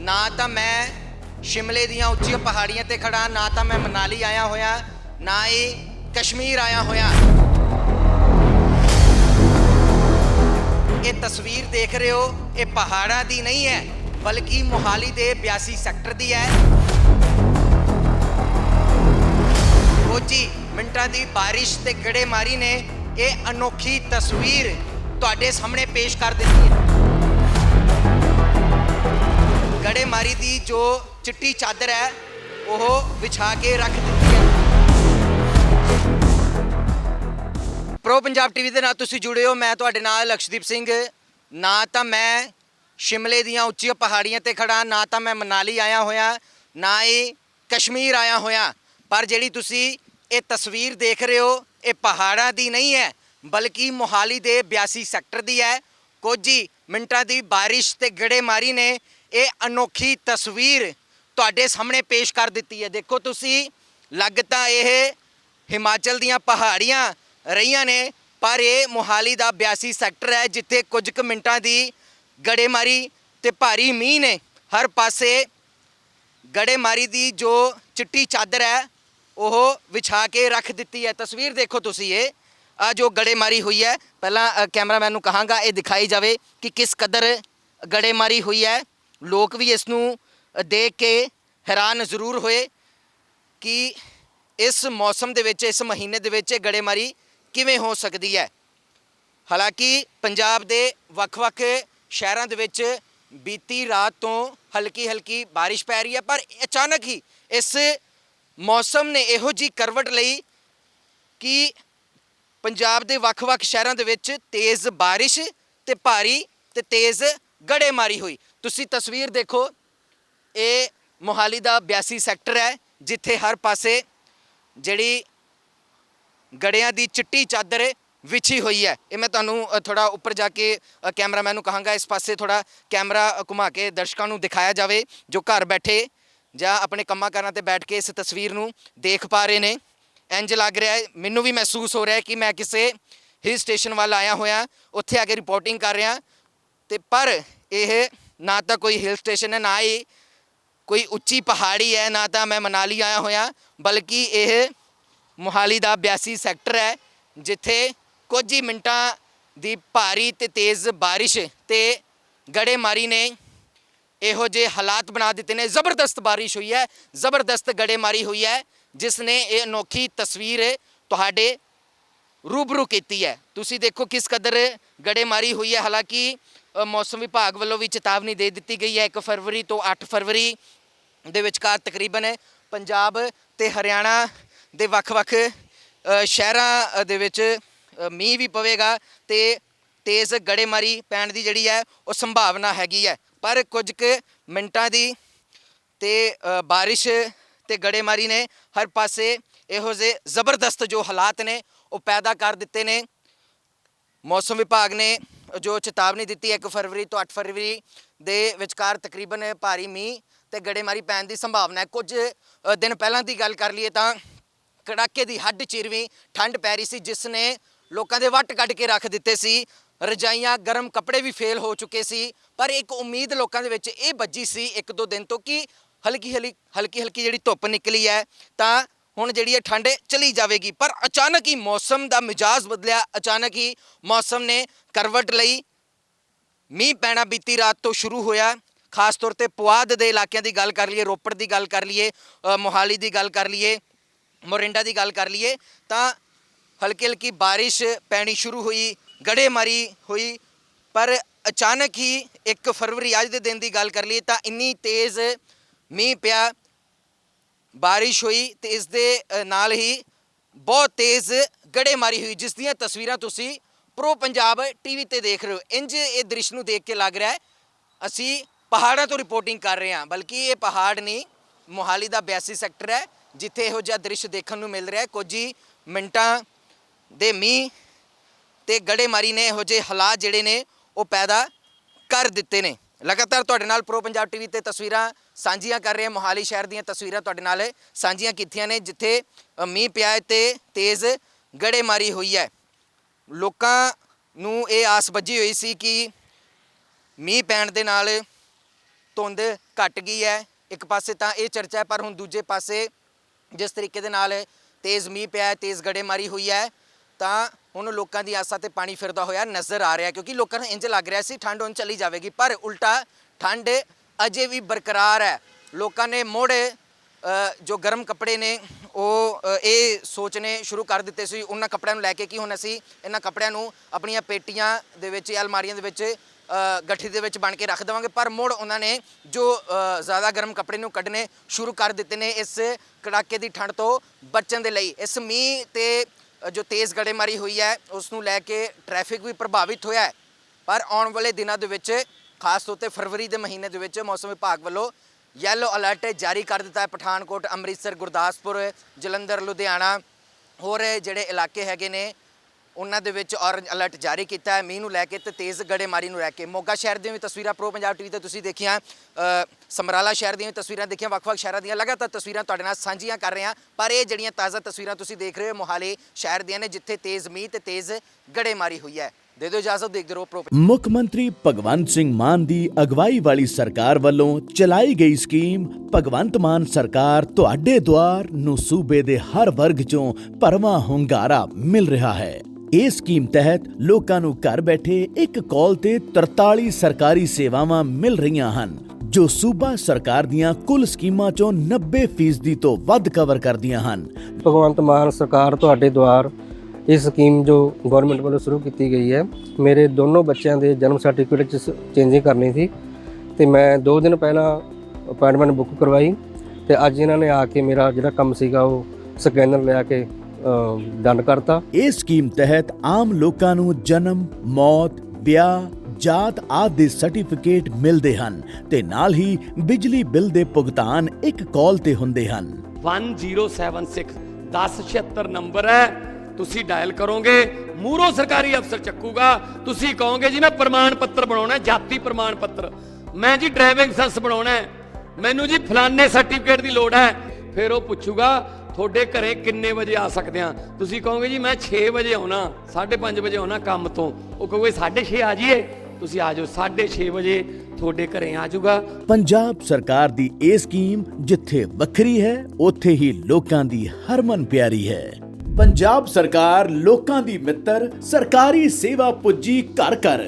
ਨਾ ਤਾਂ ਮੈਂ ਸ਼ਿਮਲੇ ਦੀਆਂ ਉੱਚੀਆਂ ਪਹਾੜੀਆਂ ਤੇ ਖੜਾ ਨਾ ਤਾਂ ਮੈਂ ਮਨਾਲੀ ਆਇਆ ਹੋਇਆ, ਨਾ ਹੀ ਕਸ਼ਮੀਰ ਆਇਆ ਹੋਇਆ। ਇਹ ਤਸਵੀਰ ਦੇਖ ਰਹੇ ਹੋ, ਇਹ ਪਹਾੜਾਂ ਦੀ ਨਹੀਂ ਹੈ, ਬਲਕਿ ਮੋਹਾਲੀ ਦੇ 82 ਸੈਕਟਰ ਦੀ ਹੈ। ਰੋਜੀ ਮਿੰਟਾਂ ਦੀ ਬਾਰਿਸ਼ ਤੇ ਗੜੇਮਾਰੀ ਨੇ ਇਹ ਅਨੋਖੀ ਤਸਵੀਰ ਤੁਹਾਡੇ ਸਾਹਮਣੇ ਪੇਸ਼ ਕਰ ਦਿੱਤੀ ਹੈ। ਗੜੇਮਾਰੀ ਦੀ ਜੋ ਚਿੱਟੀ ਚਾਦਰ ਹੈ, ਉਹ ਵਿਛਾ ਕੇ ਰੱਖ ਦਿੱਤੀ ਹੈ। ਪ੍ਰੋ ਪੰਜਾਬ ਟੀਵੀ ਦੇ ਨਾਲ ਤੁਸੀਂ ਜੁੜੇ ਹੋ। ਮੈਂ ਤੁਹਾਡੇ ਨਾਲ ਲਕਸ਼ਦੀਪ ਸਿੰਘ। ਨਾ ਤਾਂ ਮੈਂ ਸ਼ਿਮਲੇ ਦੀਆਂ ਉੱਚੀਆਂ ਪਹਾੜੀਆਂ ਤੇ ਖੜਾ ਨਾ ਤਾਂ ਮੈਂ ਮਨਾਲੀ ਆਇਆ ਹੋਇਆ, ਨਾ ਹੀ ਕਸ਼ਮੀਰ ਆਇਆ ਹੋਇਆ। ਪਰ ਜਿਹੜੀ ਤੁਸੀਂ ਇਹ ਤਸਵੀਰ ਦੇਖ ਰਹੇ ਹੋ, ਇਹ ਪਹਾੜਾਂ ਦੀ ਨਹੀਂ ਹੈ, ਬਲਕਿ ਮੋਹਾਲੀ ਦੇ 82 ਸੈਕਟਰ ਦੀ ਹੈ। ਕੁਝ ਹੀ ਮਿੰਟਾਂ ਦੀ ਬਾਰਿਸ਼ ਤੇ ਗੜੇਮਾਰੀ ਨੇ ਇਹ ਅਨੋਖੀ ਤਸਵੀਰ ਤੁਹਾਡੇ ਸਾਹਮਣੇ ਪੇਸ਼ ਕਰ ਦਿੱਤੀ ਹੈ। ਦੇਖੋ ਤੁਸੀਂ, ਲੱਗ ਤਾਂ ਇਹ ਹਿਮਾਚਲ ਦੀਆਂ ਪਹਾੜੀਆਂ ਰਹੀਆਂ ਨੇ, ਪਰ ਇਹ ਮੋਹਾਲੀ ਦਾ 82 ਸੈਕਟਰ ਹੈ, ਜਿੱਥੇ ਕੁਝ ਕੁ ਮਿੰਟਾਂ ਦੀ ਗੜੇਮਾਰੀ ਤੇ ਭਾਰੀ ਮੀਂਹ ਨੇ। ਹਰ ਪਾਸੇ ਗੜੇਮਾਰੀ ਦੀ ਜੋ ਚਿੱਟੀ ਚਾਦਰ ਹੈ, ਉਹ ਵਿਛਾ ਕੇ ਰੱਖ ਦਿੱਤੀ ਹੈ। ਤਸਵੀਰ ਦੇਖੋ ਤੁਸੀਂ ਇਹ। ਆ ਜੋ ਗੜੇਮਾਰੀ ਹੋਈ ਹੈ, ਪਹਿਲਾਂ ਕੈਮਰਾਮੈਨ ਨੂੰ ਕਹਾਂਗਾ ਇਹ ਦਿਖਾਈ ਜਾਵੇ ਕਿ ਕਿਸ ਕਦਰ ਗੜੇਮਾਰੀ ਹੋਈ ਹੈ। ਲੋਕ ਵੀ ਇਸ ਨੂੰ ਦੇਖ ਕੇ ਹੈਰਾਨ ਜ਼ਰੂਰ ਹੋਏ ਕਿ ਇਸ ਮੌਸਮ ਦੇ ਵਿੱਚ, ਇਸ ਮਹੀਨੇ ਦੇ ਵਿੱਚ ਇਹ ਗੜੇਮਾਰੀ ਕਿਵੇਂ ਹੋ ਸਕਦੀ ਹੈ। ਹਾਲਾਂਕਿ ਪੰਜਾਬ ਦੇ ਵੱਖ-ਵੱਖ ਸ਼ਹਿਰਾਂ ਦੇ ਵਿੱਚ ਬੀਤੀ ਰਾਤ ਤੋਂ ਹਲਕੀ ਹਲਕੀ ਬਾਰਿਸ਼ ਪੈ ਰਹੀ ਹੈ, ਪਰ ਅਚਾਨਕ ਹੀ ਇਸ ਮੌਸਮ ਨੇ ਇਹੋ ਜੀ ਕਰਵਟ ਲਈ ਕਿ ਪੰਜਾਬ ਦੇ ਵੱਖ-ਵੱਖ ਸ਼ਹਿਰਾਂ ਦੇ ਵਿੱਚ ਤੇਜ਼ ਬਾਰਿਸ਼ ਤੇ ਭਾਰੀ ਤੇ ਤੇਜ਼ ਗੜੇਮਾਰੀ ਹੋਈ। ਤੁਸੀਂ ਤਸਵੀਰ ਦੇਖੋ ਇਹ ਮੋਹਾਲੀ ਦਾ 82 ਸੈਕਟਰ ਹੈ ਜਿੱਥੇ ਹਰ ਪਾਸੇ ਜਿਹੜੀ ਗੜਿਆਂ ਦੀ ਚਿੱਟੀ ਚਾਦਰ ਵਿਛੀ ਹੋਈ ਹੈ। ਇਹ ਮੈਂ ਤੁਹਾਨੂੰ ਥੋੜਾ ਉੱਪਰ ਜਾ ਕੇ ਕੈਮਰਾਮੈਨ ਨੂੰ ਕਹਾਂਗਾ ਇਸ ਪਾਸੇ ਥੋੜਾ ਕੈਮਰਾ ਅ, ਘੁਮਾ ਕੇ ਦਰਸ਼ਕਾਂ ਨੂੰ ਦਿਖਾਇਆ ਜਾਵੇ ਜੋ ਘਰ ਬੈਠੇ ਜਾਂ ਆਪਣੇ ਕੰਮਾਂ ਕਾਰਾਂ ਤੇ ਬੈਠ ਕੇ ਇਸ ਤਸਵੀਰ ਨੂੰ ਦੇਖ ਪਾ ਰਹੇ ਨੇ। ਇੰਜ ਲੱਗ ਰਿਹਾ ਹੈ ਮੈਨੂੰ ਵੀ ਮਹਿਸੂਸ ਹੋ ਰਿਹਾ ਹੈ ਕਿ ਮੈਂ ਕਿਸੇ ਹਿਲ ਸਟੇਸ਼ਨ ਵੱਲ ਆਇਆ ਹੋਇਆ ਉੱਥੇ ਆ ਕੇ ਰਿਪੋਰਟਿੰਗ ਕਰ ਰਿਹਾ। ਤੇ ਪਰ ਇਹ ਨਾ ਤਾਂ ਕੋਈ ਹਿਲ ਸਟੇਸ਼ਨ ਹੈ, ਨਾ ਹੀ ਕੋਈ ਉੱਚੀ ਪਹਾੜੀ ਹੈ, ਨਾ ਤਾਂ ਮੈਂ ਮਨਾਲੀ ਆਇਆ ਹੋਇਆ। ਬਲਕਿ ਇਹ ਮੋਹਾਲੀ ਦਾ 82 ਸੈਕਟਰ ਹੈ, ਜਿੱਥੇ ਕੁਝ ਹੀ ਮਿੰਟਾਂ ਦੀ ਭਾਰੀ ਤੇ ਤੇਜ਼ ਬਾਰਿਸ਼ ਤੇ ਗੜੇਮਾਰੀ ਨੇ ਇਹੋ ਜਿਹੇ ਹਾਲਾਤ ਬਣਾ ਦਿੱਤੇ ਨੇ। ਜ਼ਬਰਦਸਤ ਬਾਰਿਸ਼ ਹੋਈ ਹੈ, ਜ਼ਬਰਦਸਤ ਗੜੇਮਾਰੀ ਹੋਈ ਹੈ, ਜਿਸ ਨੇ ਇਹ ਅਨੋਖੀ ਤਸਵੀਰ ਤੁਹਾਡੇ ਰੂਬਰੂ ਕੀਤੀ ਹੈ। ਤੁਸੀਂ ਦੇਖੋ ਕਿਸ ਕਦਰ ਗੜੇਮਾਰੀ ਹੋਈ ਹੈ। ਹਾਲਾਂਕਿ ਮੌਸਮ ਵਿਭਾਗ ਵੱਲੋਂ ਵੀ ਚੇਤਾਵਨੀ ਦੇ ਦਿੱਤੀ ਗਈ ਹੈ। 1 ਫਰਵਰੀ ਤੋਂ 8 ਫਰਵਰੀ ਦੇ ਵਿਚਕਾਰ ਤਕਰੀਬਨ ਪੰਜਾਬ ਤੇ ਹਰਿਆਣਾ ਦੇ ਵੱਖ-ਵੱਖ ਸ਼ਹਿਰਾਂ ਦੇ ਵਿੱਚ ਮੀਂਹ ਵੀ ਪਵੇਗਾ ਤੇ ਤੇਜ਼ ਗੜੇਮਾਰੀ ਪੈਣ ਦੀ ਜਿਹੜੀ ਹੈ, ਉਹ ਸੰਭਾਵਨਾ ਹੈਗੀ ਹੈ। ਪਰ ਕੁਝ ਕੁ ਮਿੰਟਾਂ ਦੀ ਤੇ ਬਾਰਿਸ਼ ਤੇ ਗੜੇਮਾਰੀ ਨੇ ਹਰ ਪਾਸੇ ਇਹੋ ਜਿਹੇ ਜ਼ਬਰਦਸਤ ਜੋ ਹਾਲਾਤ ਨੇ, ਉਹ ਪੈਦਾ ਕਰ ਦਿੱਤੇ ਨੇ। ਮੌਸਮ ਵਿਭਾਗ ਨੇ ਜੋ ਚੇਤਾਵਨੀ ਦਿੱਤੀ ਹੈ 1 ਫਰਵਰੀ ਤੋਂ 8 ਫਰਵਰੀ ਦੇ ਵਿਚਕਾਰ ਤਕਰੀਬਨ ਭਾਰੀ ਮੀਂਹ ਤੇ ਗੜੇਮਾਰੀ ਪੈਣ ਦੀ ਸੰਭਾਵਨਾ ਹੈ। ਕੁਝ ਦਿਨ ਪਹਿਲਾਂ ਦੀ ਗੱਲ ਕਰ ਲਈਏ ਤਾਂ ਕੜਾਕੇ ਦੀ ਹੱਡ ਚਿਰਵੀਂ ਠੰਡ ਪੈ ਰਹੀ ਸੀ, ਜਿਸ ਨੇ ਲੋਕਾਂ ਦੇ ਵੱਟ ਕੱਢ ਕੇ ਰੱਖ ਦਿੱਤੇ ਸੀ। ਰਜਾਈਆਂ, ਗਰਮ ਕੱਪੜੇ ਵੀ ਫੇਲ ਹੋ ਚੁੱਕੇ ਸੀ, ਪਰ ਇੱਕ ਉਮੀਦ ਲੋਕਾਂ ਦੇ ਵਿੱਚ ਇਹ ਬੱਜੀ ਸੀ ਇੱਕ ਦੋ ਦਿਨ ਤੋਂ ਕਿ ਹਲਕੀ ਹਲਕੀ ਹਲਕੀ ਹਲਕੀ ਜਿਹੜੀ ਧੁੱਪ ਨਿਕਲੀ ਹੈ, ਤਾਂ ਹੁਣ ਜਿਹੜੀ ਹੈ ਠੰਡ ਚਲੀ ਜਾਵੇਗੀ, ਪਰ ਅਚਾਨਕ ਹੀ ਮੌਸਮ ਦਾ ਮਿਜਾਜ਼ ਬਦਲਿਆ, ਅਚਾਨਕ ਹੀ ਮੌਸਮ ਨੇ ਕਰਵਟ ਲਈ ਮੀਂਹ ਪੈਣਾ ਬੀਤੀ ਰਾਤ ਤੋਂ ਸ਼ੁਰੂ ਹੋਇਆ। ਖਾਸ ਤੌਰ ਤੇ ਪੁਆਧ ਦੇ ਇਲਾਕਿਆਂ ਦੀ ਗੱਲ ਕਰ ਲਈਏ, ਰੋਪੜ ਦੀ ਗੱਲ ਕਰ ਲਈਏ ਮੋਹਾਲੀ ਦੀ ਗੱਲ ਕਰ ਲਈਏ, ਮੋਰਿੰਡਾ ਦੀ ਗੱਲ ਕਰ ਲਈਏ, ਤਾਂ ਹਲਕੀ ਹਲਕੀ ਬਾਰਿਸ਼ ਪੈਣੀ ਸ਼ੁਰੂ ਹੋਈ, ਗੜੇਮਾਰੀ ਹੋਈ, ਪਰ ਅਚਾਨਕ ਹੀ 1 ਫਰਵਰੀ ਅੱਜ ਦੇ ਦਿਨ ਦੀ ਗੱਲ ਕਰ ਲਈਏ ਤਾਂ ਇੰਨੀ ਤੇਜ਼ ਮੀਂਹ ਪਿਆ। ਬਾਰਿਸ਼ ਹੋਈ ਤੇ ਇਸ ਦੇ ਨਾਲ ਹੀ ਬਹੁਤ ਤੇਜ਼ ਗੜੇਮਾਰੀ ਹੋਈ, ਜਿਸ ਦੀਆਂ ਤਸਵੀਰਾਂ ਤੁਸੀਂ ਪ੍ਰੋ ਪੰਜਾਬ ਟੀਵੀ ਤੇ ਦੇਖ ਰਹੇ ਹੋ। ਇੰਜ ਇਹ ਦ੍ਰਿਸ਼ ਨੂੰ ਦੇਖ ਕੇ ਲੱਗ ਰਿਹਾ ਹੈ, ਅਸੀਂ ਪਹਾੜਾਂ ਤੋਂ ਰਿਪੋਰਟਿੰਗ ਕਰ ਰਹੇ ਹਾਂ, ਬਲਕਿ ਇਹ ਪਹਾੜ ਨਹੀਂ, ਮੋਹਾਲੀ ਦਾ 82 ਸੈਕਟਰ ਹੈ, ਜਿੱਥੇ ਇਹੋ ਜਿਹਾ ਦ੍ਰਿਸ਼ ਦੇਖਣ ਨੂੰ ਮਿਲ ਰਿਹਾ ਹੈ। ਕੁਝ ਹੀ ਮਿੰਟਾਂ ਦੇ ਮੀਂਹ ਤੇ ਗੜੇਮਾਰੀ ਨੇ ਇਹੋ ਜਿਹੇ ਹਾਲਾਤ ਜਿਹੜੇ ਨੇ, ਉਹ ਪੈਦਾ ਕਰ ਦਿੱਤੇ ਨੇ। ਲਗਾਤਾਰ ਤੁਹਾਡੇ ਨਾਲ ਪ੍ਰੋ ਪੰਜਾਬ ਟੀਵੀ ਤੇ ਤਸਵੀਰਾਂ ਸਾਂਝੀਆਂ ਕਰ ਰਹੇ ਹਾਂ। ਮੋਹਾਲੀ ਸ਼ਹਿਰ ਦੀਆਂ ਤਸਵੀਰਾਂ ਤੁਹਾਡੇ ਨਾਲ ਸਾਂਝੀਆਂ ਕੀਤੀਆਂ ਨੇ, ਜਿੱਥੇ ਮੀਂਹ ਪਿਆ ਹੈ ਤੇ ਤੇਜ਼ ਗੜੇਮਾਰੀ ਹੋਈ ਹੈ। ਲੋਕਾਂ ਨੂੰ ਇਹ ਆਸ ਬੱਝੀ ਹੋਈ ਸੀ ਕਿ ਮੀਂਹ ਪੈਣ ਦੇ ਨਾਲ ਧੁੰਦ ਘਟ ਗਈ ਹੈ। ਇੱਕ ਪਾਸੇ ਤਾਂ ਇਹ ਚਰਚਾ ਹੈ, ਪਰ ਹੁਣ ਦੂਜੇ ਪਾਸੇ ਜਿਸ ਤਰੀਕੇ ਦੇ ਨਾਲ ਤੇਜ਼ ਮੀਂਹ ਪਿਆ ਤੇਜ਼ ਗੜੇਮਾਰੀ ਹੋਈ ਹੈ, ਤਾਂ ਹੁਣ ਲੋਕਾਂ ਦੀ ਆਸਾਂ ਤੇ ਪਾਣੀ ਫਿਰਦਾ ਹੋਇਆ ਨਜ਼ਰ ਆ ਰਿਹਾ ਕਿਉਂਕਿ ਲੋਕਾਂ ਨੂੰ ਇੰਜ ਲੱਗ ਰਿਹਾ ਸੀ ਠੰਡ ਹੁਣ ਚਲੀ ਜਾਵੇਗੀ, ਪਰ ਉਲਟਾ ਠੰਡ ਅਜੇ ਵੀ ਬਰਕਰਾਰ ਹੈ। ਲੋਕਾਂ ਨੇ ਮੁੜ ਜੋ ਗਰਮ ਕੱਪੜੇ ਨੇ, ਉਹ ਇਹ ਸੋਚਣੇ ਸ਼ੁਰੂ ਕਰ ਦਿੱਤੇ ਸੀ। ਉਹਨਾਂ ਕੱਪੜਿਆਂ ਨੂੰ ਲੈ ਕੇ ਕਿ ਹੁਣ ਅਸੀਂ ਇਹਨਾਂ ਕੱਪੜਿਆਂ ਨੂੰ ਆਪਣੀਆਂ ਪੇਟੀਆਂ ਦੇ ਵਿੱਚ ਜਾਂ ਅਲਮਾਰੀਆਂ ਦੇ ਵਿੱਚ ਗੱਠੀ ਦੇ ਵਿੱਚ ਬਣ ਕੇ ਰੱਖ ਦੇਵਾਂਗੇ। ਪਰ ਮੁੜ ਉਹਨਾਂ ਨੇ ਜੋ ਜ਼ਿਆਦਾ ਗਰਮ ਕੱਪੜੇ ਨੂੰ ਕੱਢਣੇ ਸ਼ੁਰੂ ਕਰ ਦਿੱਤੇ ਨੇ ਇਸ ਕੜਾਕੇ ਦੀ ਠੰਡ ਤੋਂ ਬਚਣ ਦੇ ਲਈ। ਇਸ ਮੀਂਹ ਤੇ ਜੋ ਤੇਜ਼ ਗੜੇਮਾਰੀ ਹੋਈ ਹੈ ਉਸ ਨੂੰ ਲੈ ਕੇ ਟ੍ਰੈਫਿਕ ਵੀ ਪ੍ਰਭਾਵਿਤ ਹੋਇਆ ਹੈ। ਪਰ ਆਉਣ ਵਾਲੇ ਦਿਨਾਂ ਦੇ ਵਿੱਚ, ਖਾਸ ਤੌਰ ਤੇ ਫਰਵਰੀ ਦੇ ਮਹੀਨੇ ਦੇ ਵਿੱਚ, ਮੌਸਮ ਵਿਭਾਗ ਵੱਲੋਂ ਯੈਲੋ ਅਲਰਟ ਜਾਰੀ ਕਰ ਦਿੱਤਾ ਹੈ। ਪਠਾਨਕੋਟ, ਅੰਮ੍ਰਿਤਸਰ, ਗੁਰਦਾਸਪੁਰ, ਜਲੰਧਰ, ਲੁਧਿਆਣਾ ਹੋਰ ਜਿਹੜੇ ਇਲਾਕੇ ਹੈਗੇ ਨੇ ਉਹਨਾਂ ਦੇ ਵਿੱਚ ਔਰੰਜ ਅਲਰਟ ਜਾਰੀ ਕੀਤਾ ਹੈ, ਮੀਂਹ ਨੂੰ ਲੈ ਕੇ ਤੇ ਤੇਜ਼ ਗੜੇਮਾਰੀ ਨੂੰ ਲੈ ਕੇ। ਮੋਗਾ ਸ਼ਹਿਰ ਦੀਆਂ ਵੀ ਤਸਵੀਰਾਂ ਪ੍ਰੋ ਪੰਜਾਬ ਟੀਵੀ ਤੇ ਤੁਸੀਂ ਦੇਖੀਆਂ ਸਮਰਾਲਾ ਸ਼ਹਿਰ ਦੀਆਂ ਵੀ ਤਸਵੀਰਾਂ ਦੇਖੀਆਂ, ਵੱਖ-ਵੱਖ ਸ਼ਹਿਰਾਂ ਦੀਆਂ। ਲਗਾਤਾਰ ਤਸਵੀਰਾਂ ਤੁਹਾਡੇ ਨਾਲ ਸਾਂਝੀਆਂ ਕਰ ਰਹੇ ਹਾਂ, ਪਰ ਇਹ ਜਿਹੜੀਆਂ ਤਾਜ਼ਾ ਤਸਵੀਰਾਂ ਤੁਸੀਂ ਦੇਖ ਰਹੇ ਹੋ ਮੋਹਾਲੀ ਸ਼ਹਿਰ ਦੀਆਂ ਨੇ, ਜਿੱਥੇ ਤੇਜ਼ ਮੀਂਹ ਤੇ ਤੇਜ਼ ਗੜੇਮਾਰੀ ਹੋਈ ਹੈ। ਦੇ ਦਿਓ ਇਜਾਜ਼ਤ, ਦੇਖਦੇ ਰਹੋ ਪ੍ਰੋ ਮੁੱਖ ਮੰਤਰੀ ਭਗਵੰਤ ਸਿੰਘ ਮਾਨ ਦੀ ਅਗਵਾਈ ਵਾਲੀ ਸਰਕਾਰ ਵੱਲੋਂ ਚਲਾਈ ਗਈ ਸਕੀਮ, ਭਗਵੰਤ ਮਾਨ ਸਰਕਾਰ ਤੁਹਾਡੇ ਦੁਆਰ ਨੂੰ ਸੂਬੇ ਦੇ ਹਰ ਵਰਗ ਚੋਂ ਭਰਵਾਂ ਹੁੰਗਾਰਾ ਮਿਲ ਰਿਹਾ ਹੈ। ਇਸ ਸਕੀਮ ਤਹਿਤ ਲੋਕਾਂ ਨੂੰ ਘਰ ਬੈਠੇ ਇੱਕ ਕਾਲ ਤੇ 43 ਸਰਕਾਰੀ ਸੇਵਾਵਾਂ ਮਿਲ ਰਹੀਆਂ ਹਨ, ਜੋ ਸੂਬਾ ਸਰਕਾਰ ਦੀਆਂ ਕੁੱਲ ਸਕੀਮਾਂ ਚੋਂ 90% ਤੋਂ ਵੱਧ ਕਵਰ ਕਰਦੀਆਂ ਹਨ। ਭਗਵੰਤ ਮਾਨ ਸਰਕਾਰ ਤੁਹਾਡੇ ਦੁਆਰ ਇਹ ਸਕੀਮ ਜੋ ਗਵਰਨਮੈਂਟ ਵੱਲੋਂ ਸ਼ੁਰੂ ਕੀਤੀ ਗਈ ਹੈ, ਮੇਰੇ ਦੋਨੋਂ ਬੱਚਿਆਂ ਦੇ ਜਨਮ ਸਰਟੀਫਿਕੇਟ ਚ ਚੇਂਜਿੰਗ ਕਰਨੀ ਸੀ ਤੇ ਮੈਂ 2 ਦਿਨ ਪਹਿਲਾਂ ਅਪਾਇੰਟਮੈਂਟ ਬੁੱਕ ਕਰਵਾਈ ਤੇ ਅੱਜ ਇਹਨਾਂ ਨੇ ਆ ਕੇ ਮੇਰਾ ਜਿਹੜਾ ਕੰਮ ਸੀਗਾ ਉਹ ਸਕੈਨਰ ਲਿਆ ਕੇ ਡਨ ਕਰਤਾ। ਇਸ ਸਕੀਮ ਤਹਿਤ ਆਮ ਲੋਕਾਂ ਨੂੰ ਜਨਮ, ਮੌਤ, ਵਿਆਹ, ਜਾਤ ਆਦਿ ਦੇ ਸਰਟੀਫਿਕੇਟ ਮਿਲਦੇ ਹਨ ਤੇ ਨਾਲ ਹੀ ਬਿਜਲੀ ਬਿੱਲ ਦੇ ਭੁਗਤਾਨ ਇੱਕ ਕਾਲ ਤੇ ਹੁੰਦੇ ਹਨ। 1076 1076 ਨੰਬਰ ਹੈ। ਤੁਸੀਂ ਡਾਇਲ ਕਰੋਗੇ ਮੂਰੋ ਸਰਕਾਰੀ ਅਫਸਰ ਚੱਕੂਗਾ। ਤੁਸੀਂ ਕਹੋਗੇ ਜੀ ਮੈਂ ਪ੍ਰਮਾਣ ਪੱਤਰ ਬਣਾਉਣਾ ਜਾਤੀ ਪ੍ਰਮਾਣ ਪੱਤਰ। ਮੈਂ ਜੀ ਡਰਾਈਵਿੰਗ ਲਾਇਸੈਂਸ ਬਣਾਉਣਾ ਮੈਨੂੰ ਜੀ ਫਲਾਣੇ ਸਰਟੀਫਿਕੇਟ ਦੀ ਲੋੜ ਹੈ। ਫਿਰ ਉਹ ਪੁੱਛੂਗਾ ਤੁਹਾਡੇ ਘਰੇ ਕਿੰਨੇ ਵਜੇ ਆ ਸਕਦੇ ਆ? ਤੁਸੀਂ ਕਹੋਗੇ ਜੀ, ਮੈਂ 6 ਵਜੇ ਆਉਣਾ 5:30 ਵਜੇ ਆਉਣਾ ਕੰਮ ਤੋਂ। ਉਹ ਕਹੋਗੇ 6:30 ਆ ਜਾਈਏ? ਤੁਸੀਂ ਆ ਜਾਓ 6:30 ਵਜੇ ਤੁਹਾਡੇ ਘਰੇ ਆ ਜਾਊਗਾ। ਪੰਜਾਬ ਸਰਕਾਰ ਦੀ ਇਹ ਸਕੀਮ ਜਿੱਥੇ ਵੱਖਰੀ ਹੈ, ਉੱਥੇ ਹੀ ਲੋਕਾਂ ਦੀ ਹਰਮਨ ਪਿਆਰੀ ਹੈ। ਪੰਜਾਬ ਸਰਕਾਰ ਲੋਕਾਂ ਦੀ ਮਿੱਤਰ, ਸਰਕਾਰੀ ਸੇਵਾ ਪੁੱਜੀ ਘਰ ਘਰ।